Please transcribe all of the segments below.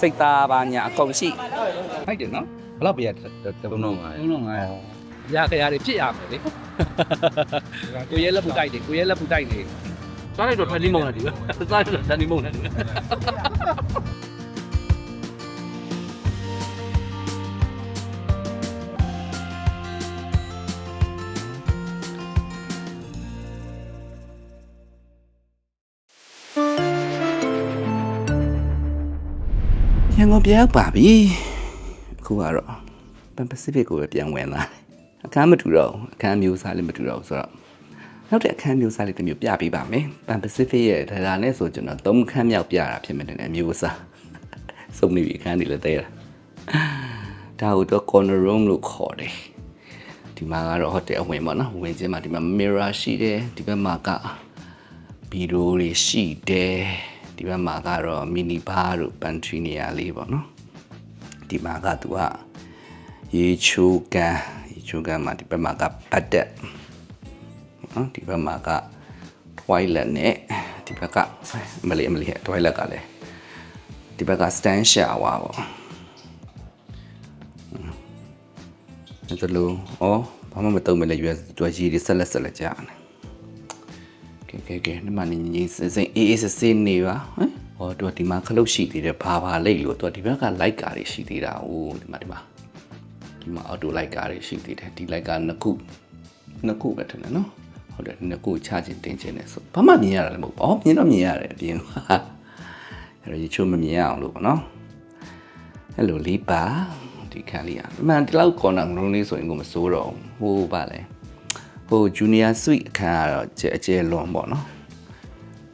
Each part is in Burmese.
စိတ်သားပါညာအကုန်ရှိဟုတ်တယ်နော်ဘယ်တော့ပြရသုံးတော့ငါသုံးလုံးငါရခရတွေဖြစ်ရမယ်လေကိုရဲလက်ပူတိုက်တယ်ကိုရဲလက်ပူတိုက်တယ်စားလိုက်တော့ဖက်လီမုံတယ်ဒီစားလိုက်တော့တန်ဒီမုံတယ် န်ကုန်ပြန်ရောက်ပါပြီအခုကတော့ပန်ပစိဖိတ်ကိုပဲပြန်ဝင်လာအခန်းမတူတော့ဘူးအခန်းမျိုးစားလည်းမတူတော့ဘူးဆိုတော့နောက်တဲ့အခန်းမျိုးစားလေးတစ်မျိုးပြပေးပါမယ်ပန်ပစိဖိတ်ရဲ့ဒါဒါနဲ့ဆိုကျွန်တော်သုံးခန်းမြောက်ပြတာဖြစ်မယ်တဲ့မျိုးစားစုံနေပြီအခန်းတွေလည်းတဲတာဒါကိုတော့ corner room လို့ခေါ်တယ်ဒီမှာကတော့ hotel အဝင်ပေါ့နော်ဝင်ချင်းမှာဒီမှာ mirror ရှိတယ်ဒီဘက်မှာကဗီဒီယိုတွေရှိတယ် ဒီဘက်မှာကတော့ mini bar တို့ pantry နေရာလေးပေါ့နော်ဒီမှာကသူကရေချိုးကန်ရေချိုးကန်မှာဒီဘက်မှာကပတ်တက်နော်ဒီဘက်မှာက toilet နဲ့ဒီဘက်ကမလေးမလေးဟဲ့ toilet ကလည်းဒီဘက်က stand shower ပေါ့အဲ့ဒါလို့ဩဘာမှမတုံးမလဲရွယ်တွယ်ကြီးတွေဆက်လက်ဆက်လက်ကြာနေကဲ ကဲကဲဒီမှာနေနေစင်စင်အေးအေးဆေးဆေးနေပါဟမ်ဟောသူကဒီမှာခလုတ်ရှိသေးတယ်ဘာဘာလိတ်လို့သူကဒီဘက်ကလိုက်ကားတွေရှိသေးတာဟိုဒီမှာဒီမှာဒီမှာအော်တိုလိုက်ကားတွေရှိသေးတယ်ဒီလိုက်ကားနှစ်ခုနှစ်ခုပဲထင်တယ်နော်ဟုတ်တယ်နှစ်ခုချခြင်းတင်ခြင်းနဲ့ဆိုဘာမှမြင်ရတာလည်းမဟုတ်ပါဘူးမြင်တော့မြင်ရတယ်အပြင်ကအဲ့တော့ရေချိုးမမြင်ရအောင်လို့ပေါ့နော်အဲ့လိုလေးပါဒီခန်းလေးอ่ะအမှန်ဒီလောက်ကော်နာငုံလေးဆိုရင်ကိုမစိုးတော့ဘူးဟိုပါလဲ ဟို junior suite အခန်းကတော့ကျအကျယ်လွန်ပေါ့နော်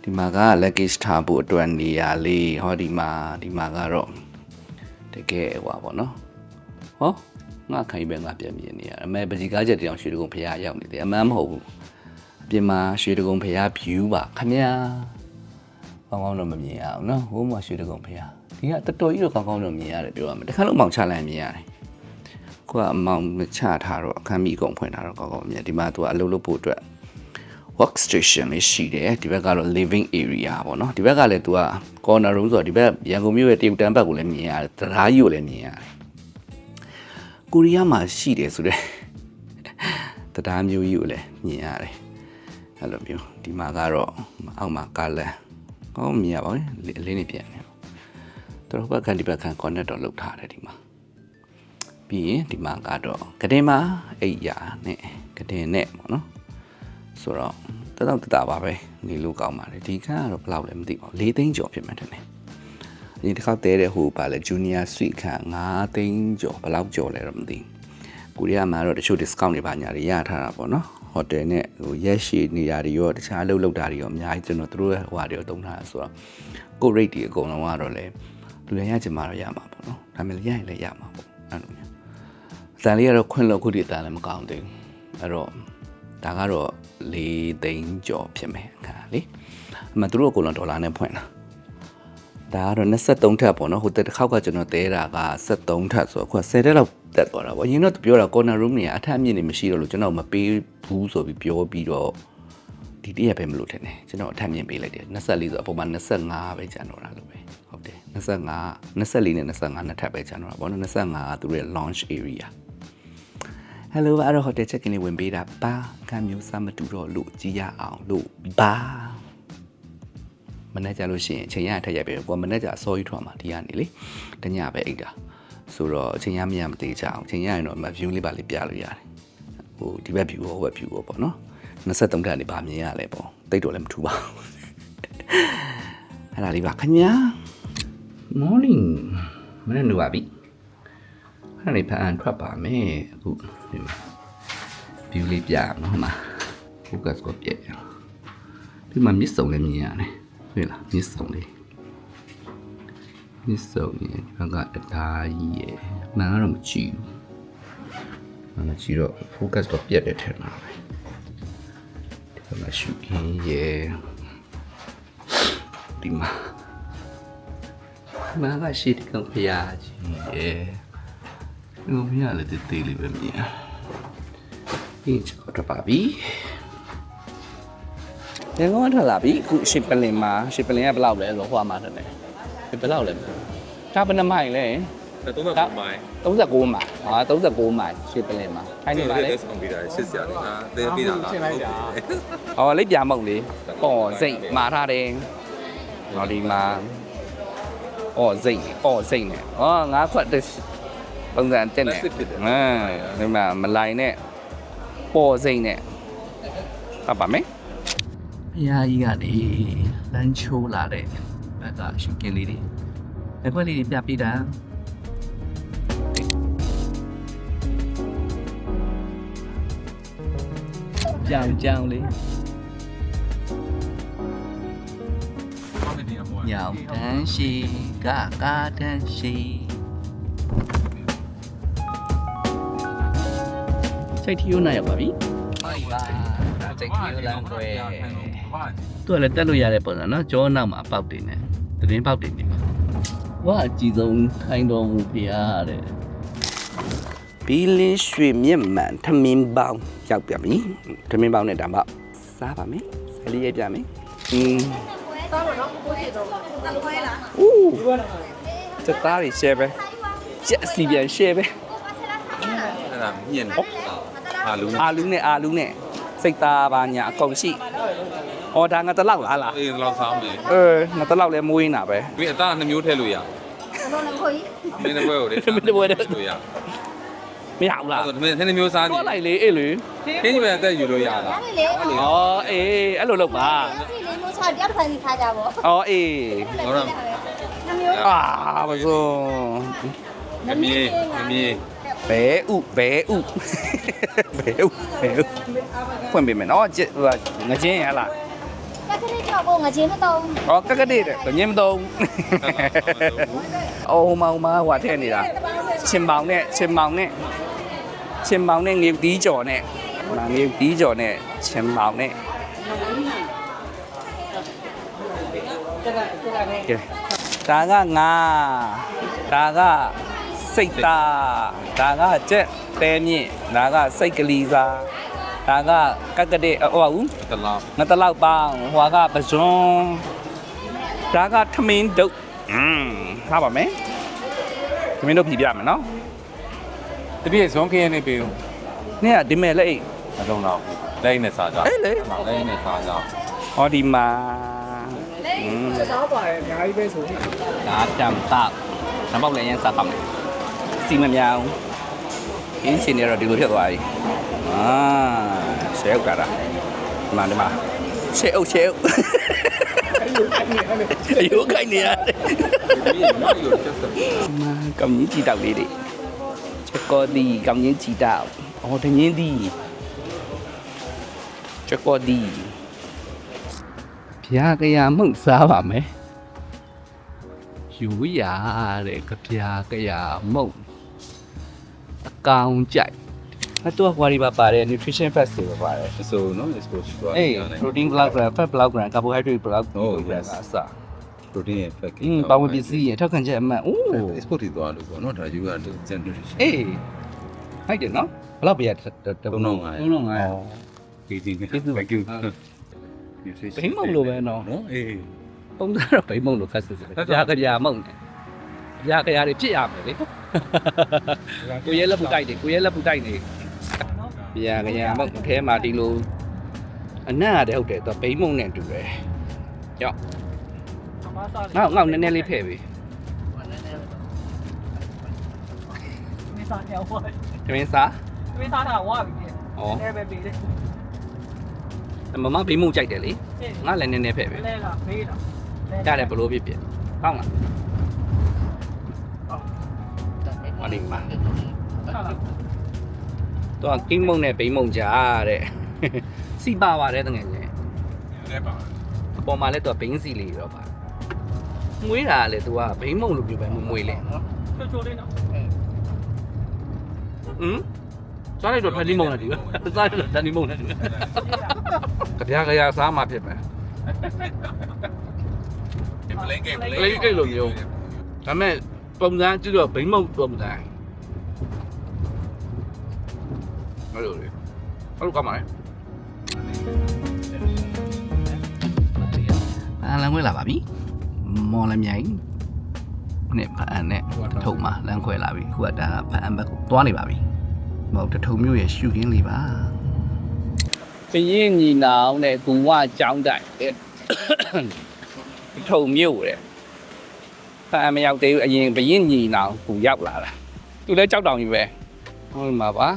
ဒီမှာက luggage ထားဖို့အတွက်နေရာလေးဟောဒီမှာဒီမှာကတော့တကယ်ဟွာပေါ့နော်ဟောငါခိုင်ပဲငါပြန်မြင်နေရအမေပကြီးကားချက်တောင်ရွှေတကုံဖရားရောက်နေတယ်အမှန်မဟုတ်ဘူးအပြင်မှာရွှေတကုံဖရား view ပါခမညာကောင်းကောင်းတော့မမြင်ရအောင်နော်ဟိုမှာရွှေတကုံဖရားဒီကတော်တော်ကြီးတော့ကောင်းကောင်းတော့မြင်ရတယ်ပြောရမယ်တစ်ခါလုံးမောင်ချလိုက်မြင်ရတယ် ကိုကအမောင်မချထားတော့အခန်းမီကုန်ဖွင့်ထားတော့ကောင်းကောင်းမြင်ဒီမှာသူကအလုပ်လုပ်ဖို့အတွက် workstation လေးရှိတယ်ဒီဘက်ကတော့ living area ပေါ့နော်ဒီဘက်ကလည်းသူက corner room ဆိုတော့ဒီဘက်ရန်ကုန်မြို့ရဲ့တရုတ်တန်းဘက်ကိုလည်းမြင်ရတယ်တရားကြီးကိုလည်းမြင်ရတယ်ကိုရီးယားမှာရှိတယ်ဆိုတော့တရားမျိုးကြီးကိုလည်းမြင်ရတယ်အဲ့လိုမျိုးဒီမှာကတော့အောက်မှာကားလန်ကောင်းမြင်ရပါဘူးအလင်းနေပြန်နေတော့သူတို့ဘက်ကဒီဘက်ခံ connect တော့လုပ်ထားတယ်ဒီမှာ ပြီးရင်ဒီမှာကတော့ကတင်မှာအိပ်ရာနဲ့ကတင်နဲ့ပေါ့နော်ဆိုတော့တတော့တတာပါပဲနေလို့ကောင်းပါတယ်ဒီခန်းကတော့ဘယ်လောက်လဲမသိပါဘူး၄သိန်းကျော်ဖြစ်မှန်းတယ်အရင်တစ်ခါတဲတဲ့ဟိုပါလဲ junior suite ခန်း9သိန်းကျော်ဘယ်လောက်ကျော်လဲတော့မသိဘူးကိုရီးယားမှာတော့တချို့ discount တွေပါညာတွေရထားတာပေါ့နော်ဟိုတယ်နဲ့ဟိုရက်ရှည်နေရာတွေရောတခြားအလုပ်လုပ်တာတွေရောအများကြီးကျွန်တော်တို့ရဲ့ဟိုဟာတွေရောတုံးထားတာဆိုတော့ကို rate တွေအကုန်လုံးကတော့လေလူရရချင်မှတော့ရမှာပေါ့နော်ဒါပေမဲ့ရရင်လည်းရမှာပေါ့အဲ့လိုမျိုးအ တန်လေးကတော့ခွင့်လို့ခုတည်းအတန်လည်းမကောင်းသေးဘူးအဲ့တော့ဒါကတော့၄သိန်းကျော်ဖြစ်မယ်အခါလေအမှသူတို့ကကိုလုံးဒေါ်လာနဲ့ဖွင့်တာဒါကတော့23ထပ်ပေါ့နော်ဟိုတစ်ခေါက်ကကျွန်တော်တဲတာက73ထပ်ဆိုတော့အခုက10တက်လောက်တက်သွားတာပေါ့အရင်တော့ပြောတာ corner room နေအထက်အမြင့်နေမရှိတော့လို့ကျွန်တော်မပေးဘူးဆိုပြီးပြောပြီးတော့ဒီတည့်ရပဲမလို့ထင်တယ်ကျွန်တော်အထက်မြင့်ပေးလိုက်တယ်24ဆိုအပေါ်မှာ25ပဲကျန်တော့တာလို့ပဲဟုတ်တယ်25 24နဲ့25နှစ်ထပ်ပဲကျန်တော့တာပေါ့နော်25ကသူတို့ရဲ့ launch area Hello အဲ့တော့ hotel check in လေးဝင်ပေးတာပါခံမျိုးစားမတူတော့လို့ကြည်ရအောင်လို့ပါမနေ့ကျလို့ရှိရင်အချိန်ရထက်ရိုက်ပဲကိုကမနေ့ကျအစောကြီးထွက်မှာဒီကနေလေတညပဲအိတ်တာဆိုတော့အချိန်ရမရမသေးကြအောင်အချိန်ရရင်တော့မ view လေးပါလေးပြလို့ရတယ်ဟိုဒီဘက် view ဟိုဘက် view ပေါ့နော်23တက်နေပါမြင်ရလဲပေါ့တိတ်တော့လည်းမထူပါဘူးအဲ့ဒါလေးပါခင်ဗျာ morning မနေ့ကပါပြီ အဲ့ဒါလေးဖန်ထွက်ပါမယ်အခုဒီမှာ view လေးပြရအောင်နော်ဟိုမှာ focus ကိုပြည့်ရအောင်ဒီမှာမြစ်စုံလည်းမြင်ရတယ်ဟုတ်လားမြစ်စုံလေးမြစ်စုံရဲ့ဒီဘက်ကတသားကြီးရဲ့မှန်ကတော့မကြည့်ဘူးမှန်မကြည့်တော့ focus တော့ပြည့်တယ်ထင်တာပဲဒီဘက်မှာရှုခင်းရဲ့ဒီမှာမှန်ကရှိတယ်ကောင်ဖျားကြီးရဲ့ ဒီကောင်ဖျားလည်းတေးသေးလေးပဲမြင်ရပြီးချောတော့ပါပြီရန်ကုန်ကထွက်လာပြီအခုရှစ်ပလင်မှာရှစ်ပလင်ကဘယ်လောက်လဲဆိုဟိုမှာထနေဘယ်လောက်လဲဒါဘယ်နှမိုင်လဲတော့တော့မိုင်း39မိုင်ဟာ39မိုင်ရှစ်ပလင်မှာအဲ့ဒီမှာလေဆောင်ပြီးတာရှစ်ဆရာလေးဟာသင်ပြီးတာလားဟုတ်ပြီဟောလိပ်ပြမုံလေးအော်စိတ်မာထားတယ်ဟောဒီမှာအော်စိတ်အော်စိတ်နဲ့ဟောငါးခွက် တစ်ပုံစံတက်နေဟမ်ဒီမှာမလိုင်နဲ့ပေါ်စိတ်နဲ့ဟုတ်ပါမယ်အရာကြီးကလေလမ်းချိုးလာတဲ့ဘက်ကရှုကင်းလေးတွေအခွက်လေးတွေပြပြတာကြောင်ကြောင်လေးညောင်တန်းရှိကကာတန်းရှိ စိတ်ထီးရိုးနိုင်ရောက်ပါပြီဟုတ်ပါစိတ်ထီးရိုးလမ်းကွယ်သူကလည်းတက်လို့ရတဲ့ပုံစံနော်ကျောနောက်မှာပေါက်တင်တယ်သတင်းပေါက်တင်နေမှာဝါအကြီးဆုံးခိုင်းတော်မူဖရာတဲ့ဘီလင်းရွှေမြင့်မှန်ထမင်းပေါင်းရောက်ပြန်ပြီထမင်းပေါင်းနဲ့တံပေါက်စားပါမယ်ဆယ်လေးရပြမယ်အင်းစားလို့နော်ကိုကြီးတော့တက်လို့ရလားဦးစတားရီ share ပဲကြက်စီပြန် share ပဲအဲ့ဒါမြင်တော့ အာလူးအာလူးနဲ့အာလူးနဲ့စိတ်သားပါညာအကုန်ရှိ။အော်ဒါငါတစ်လောက်လားလားအေးလောက်စားမယ်။အဲငါတစ်လောက်လဲမွေးနေတာပဲ။ဒီအသားနှစ်မျိုးထည့်လို့ရ။တော့လည်းမဟုတ်ဘူး။မင်းတပွဲကိုလေ။မင်းတပွဲတော့ရ။မရဘူးလား။မင်းနှစ်မျိုးစားတယ်။တွက်လိုက်လေအေးလေ။ခင်းကြီးပဲအသက်ယူလို့ရတာ။ရတယ်လေ။အော်အေးအဲ့လိုလုပ်ပါ။ဒီလေးမျိုးစားတယောက်တစ်ခါစီထားကြပါ။အော်အေး။ဟုတ်လား။နှစ်မျိုး။အာမစိုး။မမီးမမီး။ bé ụ bé ụ bé ụ bé ụ quên bị mẹ nó chứ ờ, là nó chứ nghe là? Có các cái đi đấy tự nhiên đâu ô mà ô mà hòa thiên thì là. Xem báo nè xem báo nè. Xem báo nè nghiêu tí chỗ nè. Mà nghiêu tí chỗ nè xem báo nè. Ta ga nga ta ga စိတ်သားဒါကကြက်တဲမြင့်ဒါကစိတ်ကလေးစားဒါကကက်ကတဲ့ဟောဦးတလောက်ငါတလောက်ပါဟွာကပဇွန်ဒါကထမင်းဒုတ်อืมထားပါမယ်ထမင်းဒုတ်ဖြီးပြမယ်နော်တပြည့်ဇွန်ခင်းနေပြီနေ့ကဒီမဲ့လက်အိတ်မလုံးတော့ဘူးလက်အိတ်နဲ့စားကြအေးလေလက်အိတ်နဲ့စားကြဟောဒီမှာလက်အိတ်စားပါရဲ့အများကြီးပဲဆိုဒါတမ်တာနံပါတ်လည်းရန်စားပါမယ် စီမမြောင်အင်းရှင်တွေတော့ဒီလိုဖြစ်သွားပြီအာရှဲဥကတာဒီမှာဒီမှာရှဲဥရှဲဥအယုခိုင်နေရတယ်ဒီနောက်ရချက်စမာကောင်ကြီးကြည်တောက်လေးတွေချက်ကောဒီကောင်ကြီးကြည်တောက်အော်တငင်းဒီချက်ကောဒီဖျားကရမှုန့်စားပါမယ်ယူရတဲ့ကဖျားကရမှုန့်အ ကောင်ကြိုက်အတော့ဟွာဒီပါပါတယ် nutrition facts တွေပါပါတယ်ဆိုနော် exposure တော့အေး protein blood gram fat blood gram carbohydrate blood gram ဟုတ် gram yes အစ protein ရဲ့ fat อืมပါဝင်ပစ္စည်းရထောက်ခံချက်အမှန်အိုး export တွေသွားလို့ပေါ့နော်ဒါယူရတဲ့ generation အေးဟုတ်တယ်နော်ဘယ်လောက်ပြရတ3500 3500 KG နဲ့ကျေးဇူးပါ thank you ဘိမုံလိုပဲနော်နော်အေးပုံစံတော့ဘိမုံလိုခက်စစ်စစ်ကြာကြကြာမုံတယ်ကြာကြရာတွေဖြစ်ရမယ်လေ ကိုရဲလက်ပူတိုက်တယ်ကိုရဲလက်ပူတိုက်နေကြာကြရာမုံအထဲမှာဒီလိုအနံ့ရတယ်ဟုတ်တယ်သူဘိမုံနဲ့တူတယ်ကြောက်အမစားငေါ့ငေါ့နည်းနည်းလေးဖဲ့ပြီမစားနေဝါတမင်းစားမစားတာဝါပြီဩအဲပဲပြီလေမမဘိမုံကြိုက်တယ်လေငါလည်းနည်းနည်းဖဲ့ပြီလဲလာဖေးတာရတယ်ဘလို့ဖြစ်ဖြစ်ကောင်းလား ဟောဒီမှာဟုတ်လားတော့ကင်းမုံနဲ့ဘိမုံကြားတဲ့စီပါပါတယ်တကယ်ကြီးလည်းပါအပေါ်မှာလည်းသူကဘိန်းစီလေးတော့ပါမွေးတာကလည်းသူကဘိန်းမုံလိုမျိုးပဲမမွေးလဲချိုချိုလေးနော်ဟမ်စားလိုက်တော့ဖက်လီမုံနဲ့ဒီပဲစားလိုက်တော့တန်ဒီမုံနဲ့ဒီပဲကြပြားကြရာစားမှဖြစ်မယ်ပလင်းကိတ်ကလေးကိတ်လိုမျိုးဒါပေမဲ့ ပုံစံကြည့်တော့ဘိန်းမုံပုံစံအဲ့လိုလေအဲ့လိုကမှလည်းအာလမ်းဝဲလာပါပြီမော်လမြိုင်နဲ့ဖအံနဲ့တထုံမှာလမ်းခွဲလာပြီခုကဒါဖအံဘက်ကိုသွားနေပါပြီမဟုတ်တထုံမြို့ရဲ့ရှုခင်းလေးပါဘရင်ညီနောင်နဲ့ဂူဝကျောင်းတိုင်တဲ့ထုံမြို့တဲ့ ဖမ်းမရောက်သေးဘူးအရင်ဘရင်ညီနောင်ဂူရောက်လာတာသူလည်းကြောက်တောင်ကြီးပဲဟုတ်မှာပါ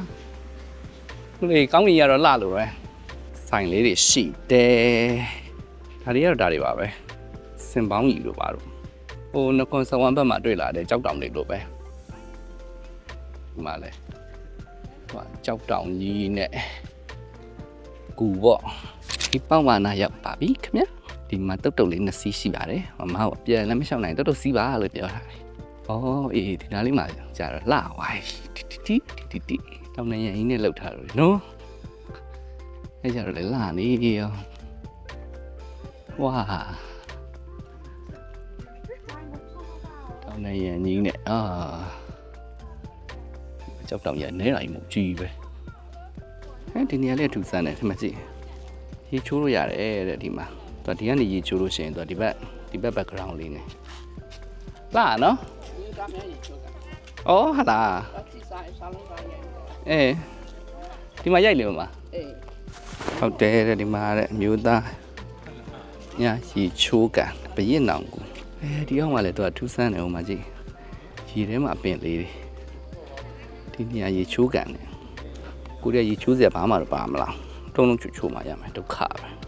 သူလေကောင်းကင်ရတော့လှလို့ပဲဆိုင်လေးတွေရှိတယ်ဒါတွေကတော့ဒါတွေပါပဲစင်ပေါင်းကြီးလို့ပါတော့ဟိုနကွန်စဝမ်ဘက်မှာတွေ့လာတဲ့ကြောက်တောင်တွေလို့ပဲဒီမှာလဲဟိုကြောက်တောင်ကြီးနဲ့ကူပေါ့ဒီပေါက်ဝါနာရောက်ပါပြီခင်ဗျာ ဒီမှာတုတ်တုတ်လေးနှစ်စီးရှိပါတယ်မမကပြန်လည်းမလျှောက်နိုင်တုတ်တုတ်စီးပါလို့ပြောထားတယ်ဩအေးဒီနားလေးမှာကြာတော့လှဝိုင်းတီတီတီတီတီတောင်းနေရင်နဲ့လောက်ထားလို့နော်အဲကြတော့လေလှနေရောဝါတောင်းနေရင်ကြီးနဲ့အာကြောက်တောင်ရနေတိုင်းမကြီးပဲအဲဒီနေရာလေးထူဆန်းတယ်ဒီမှာကြည့်ရေချိုးလို့ရတယ်တဲ့ဒီမှာ သူကဒီကနေရေချိုးလို့ရှိရင်သူကဒီဘက်ဒီဘက် background လေးနဲ့လာနော်အော်ဟာလာအေးဒီမှာရိုက်လေမမဟုတ်တယ်တဲ့ဒီမှာတဲ့အမျိုးသားညာရေချိုးကန်ဘရင်နောင်ကူအဲဒီအောင်ကလည်းသူကထူဆန်းတယ်ဟိုမှာကြည့်ရေထဲမှာအပင်လေးတွေဒီနေရာရေချိုးကန်တယ်ကိုရီးယားရေချိုးစရာဘာမှတော့ပါမလားတုံးလုံးချွတ်ချိုးမှရမယ်ဒုက္ခပဲ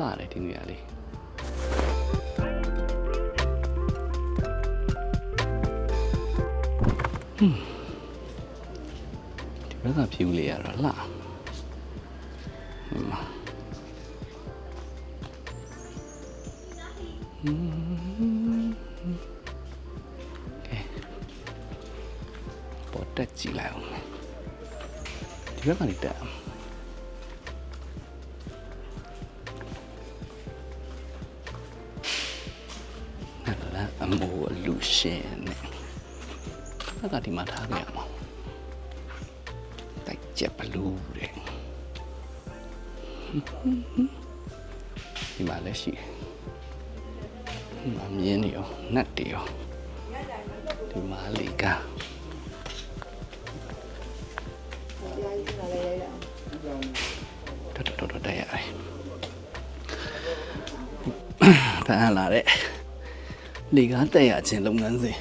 လာတယ်ဒီနေရာလေးဟွန်းဒီဘက်ကဖြူလေးရတော့လာဟွန်းမှာဟွန်းကဲပေါ်တက်ကြည့်လိုက်အောင်ဒီဘက်ကနေတက်အောင် ရှင်နဲ့ဘက်ကဒီမှာထားခဲ့ရမှာတိုက်ချက်ဘလူးတဲ့ဒီမှာလည်းရှိတယ်ဒီမှာမြင်းနေရောနတ်တွေရောဒီမှာလေကားတော်တော်တော်တက်ရတယ်။ဖန်လာတဲ့ လေကားတက်ရခြင်းလုပ်ငန်းစဉ်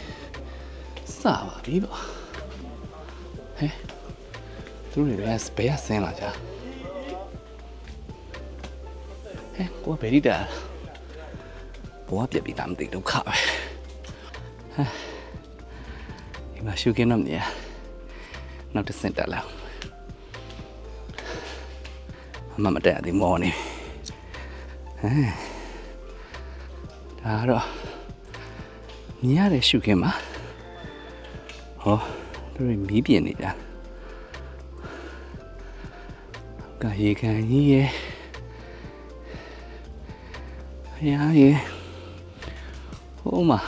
စပါပြီပေါ့။ဟဲ့သူတို့တွေဘယ်ဘယ်ဆင်းလာကြ။ဟဲ့ကိုကဘယ်ဒီတာဘောပြက်ပြီးသားမသိဒုက္ခပဲ။ဟဲ့ဒီမှာရှုကင်းတော့မြင်နောက်တစ်စင်တက်လာ။အမမတက်ရသေးမောနေဟမ်ဒါတော့ မြင်ရတဲ့ရှုခင်းမှာဟောသူတို့မီးပြင်းနေကြကရေခံကြီးရဲ့ဖယားရဲ့ဟိုမှာ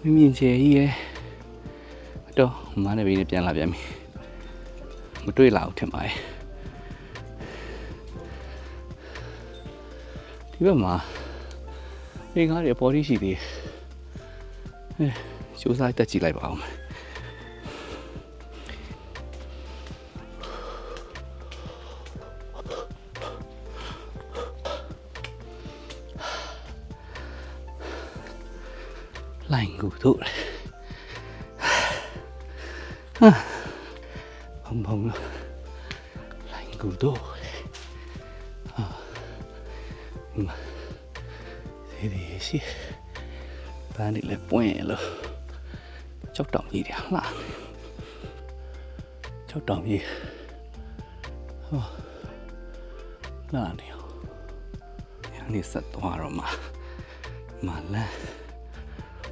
မင်းမြင်ချေကြီးရဲ့အတော့မနဲ့ဘေးနဲ့ပြန်လာပြန်ပြီမတွေ့လာဘူးထင်ပါရဲ့ဒီဘက်မှာလေကားတွေပေါ်တိရှိသေးတယ်။ အဲစူးစမ်းတက်ကြည့်လိုက်ပါဦးမယ်။လိုင်းကူတို့ဟာဘုံဘုံလိုင်း ကူတို့ဒီဒီရှိပန်းဒီလည်းပွင့်လို့ကြောက်တောင်ကြီးတယ်ဟာလားကြောက်တောင်ကြီးဟောလာနေရောညနေဆက်သွားတော့မှာမလန်း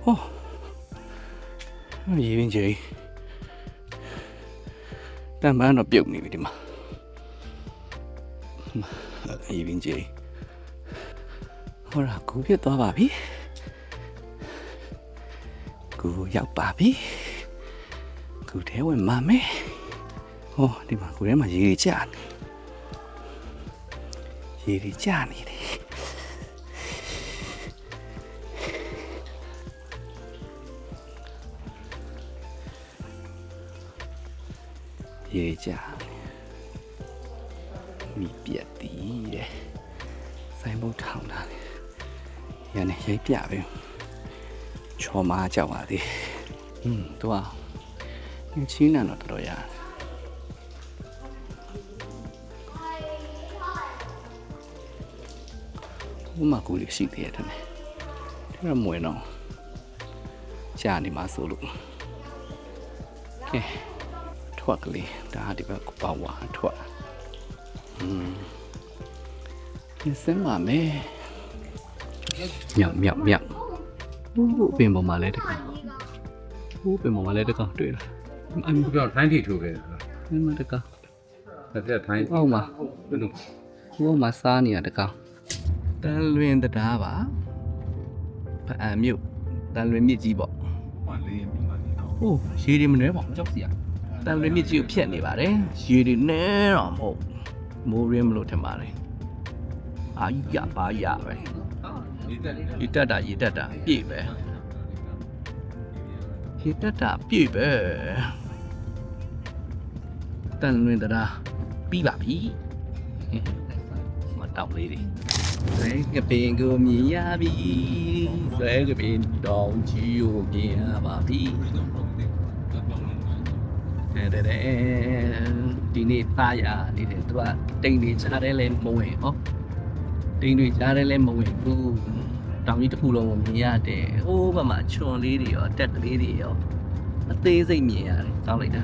ဟောရေပင်ကြီးတန်ပန်းတော့ပြုတ်နေပြီဒီမှာရေပင်ကြီးဟောရာကူပြစ်သွားပါပြီ ကိုရောက်ပါပြီခုထဲဝင်ပါမယ်ဟောဒီမှာကိုထဲမှာရေတွေကျနေရေတွေကျနေတယ်ရေကြမိပြက်တည်တဲ့ဆိုင်ဘုတ်ထောင်တာလေရန်နဲ့ရိုက်ပြပဲ ချော်မာကြောက်ပါသေးอืมသူကငင်းချင်းနံတော့တော်တော်ရတယ်ဘုမကူလေးရှိသေးတယ်တဲ့ဒါတော့မဝင်တော့ကြာနေမှာဆိုလို့ကဲထွက်ကလေးဒါဒီဘက်ကပါဝါထွက်อืมဒီစမ်းပါမယ်မြောက်မြောက်မြောက် ဟိုးပင်ပေါ်မှာလဲတကောင်ဟိုးပင်ပေါ်မှာလဲတကောင်တွေ့လားအမ်ခုပြောထိုင်းထိထိုးခဲ့တယ်အမ်တကောင်ဒါပြထိုင်းဟောက်မှာဘယ်လိုဟိုမှာစားနေရတကောင်တန်လွင်တရားပါဖအံမြို့တန်လွင်မြစ်ကြီးပေါ့ပါလေးမြန်မာနေတော့။အိုးရေတွေမနှဲပါဘူးကြောက်စီရ။တန်လွင်မြစ်ကြီးကိုဖြတ်နေပါတယ်။ရေတွေနဲတော့မဟုတ်။မိုးရင်းမလို့ထင်ပါတယ်။အာကြီးရပါရပဲဒီတက်လေး။ ရေတက်တာရေတက်တာပြည့်ပဲ။ရေတက်တာပြည့်ပဲ။တန်လွင်တရားပြီးပါပြီ။မတောက်လေးတွေ။ဆွဲကပင်ကိုမြင်ရပြီ။ဆွဲကပင်တောင်ကြီးကိုမြင်ရပါပြီ။တဲ့တဲ့တဲ့ဒီနေ့သားရနေတယ်သူကတိမ်တွေချားတယ်လဲမဝင်ဟောတိမ်တွေချားတယ်လဲမဝင်ဘူး တောင်ကြီးတစ်ခုလုံးကိုမြင်ရတယ်ဟိုးဘက်မှာချွန်လေးတွေရောတက်ကလေးတွေရောအသေးစိတ်မြင်ရတယ်တောင်းလိုက်တာ